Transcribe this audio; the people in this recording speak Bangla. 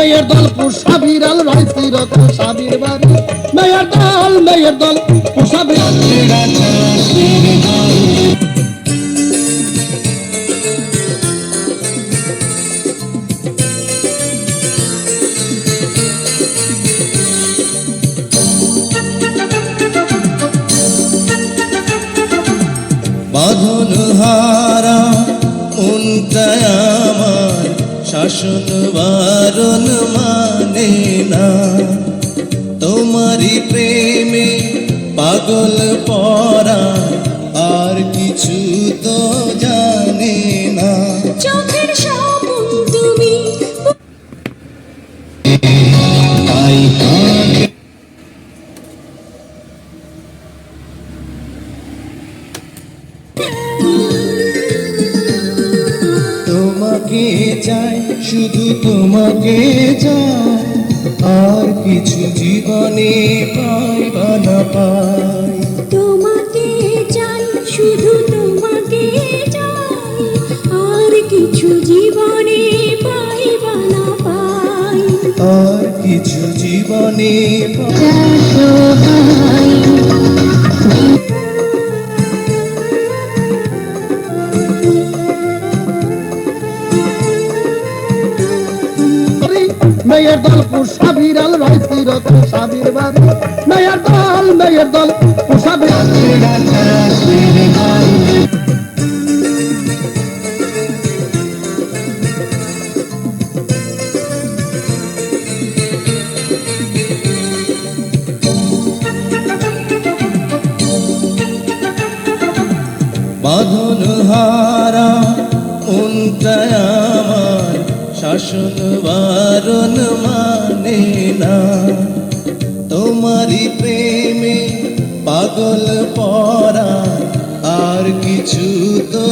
মেয়ের দল পোষা বিড়াল রাইছি রত সাবির বাড়ি। মেয়ের দল মেয়ের দল পোষা বিড়াল আমার শাসন বারণ তো জানে না। চোখের স্বপন তুমি। তাই তোমাকে চাই শুধু তোমাকে চাই। আর কিছু জীবনে পাই বা না পাই। আর কিছু জীবনে মেয়ের দল পোষা বিড়াল রাইছি রত সাবির মেয়ের দল মেয়ের দল পোষা বিড়াল বাঁধন হারা মনটায় আমার শাসন বারণ মানে না। তোমারই প্রেমে পাগল পরা, আর কিছু তো